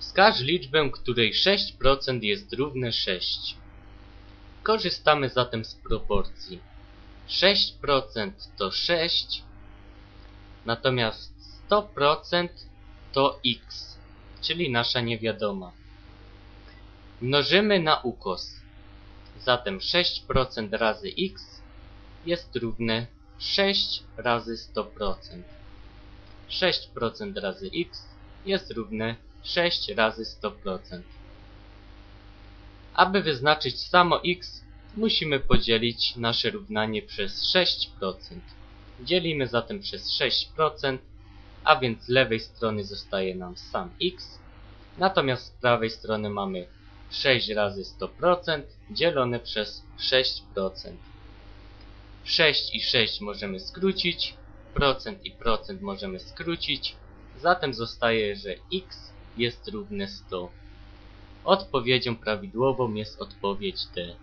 Wskaż liczbę, której 6% jest równe 6. Korzystamy zatem z proporcji. 6% to 6, natomiast 100% to x, czyli nasza niewiadoma. Mnożymy na ukos. Zatem 6% razy x jest równe 6 razy 100%. 6% razy x jest równe 6 razy 100%. Aby wyznaczyć samo x, musimy podzielić nasze równanie przez 6%. Dzielimy zatem przez 6%, a więc z lewej strony zostaje nam sam x, natomiast z prawej strony mamy 6 razy 100% dzielone przez 6%. 6 i 6 możemy skrócić, procent i procent możemy skrócić, zatem zostaje, że x jest równe 100. Odpowiedzią prawidłową jest odpowiedź D.